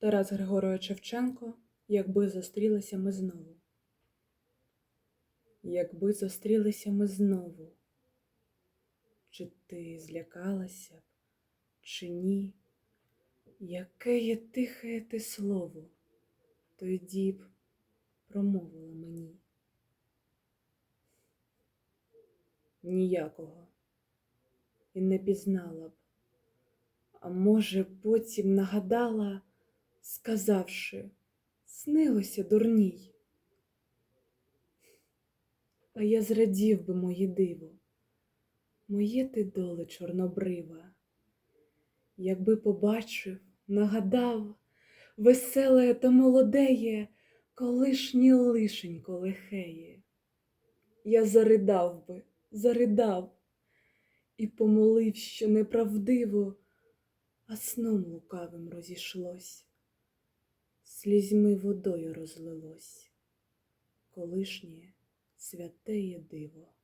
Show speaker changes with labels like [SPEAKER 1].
[SPEAKER 1] Тарас Григорович Шевченко, якби зустрілися ми знову. Якби зустрілися ми знову, чи ти злякалася б, чи ні? Яке є тихе ти слово, тоді б промовила мені. Ніякого і не пізнала б, а може, потім нагадала, сказавши, снилося дурній. А я зрадів би моє диво, моє ти доле чорнобрива, якби побачив, нагадав, веселе та молодеє, колишнє лишенько лихеє. Я заридав би, заридав і помолив, що неправдиво, а сном лукавим розійшлось, слізьми водою розлилось, колишнє святеє диво.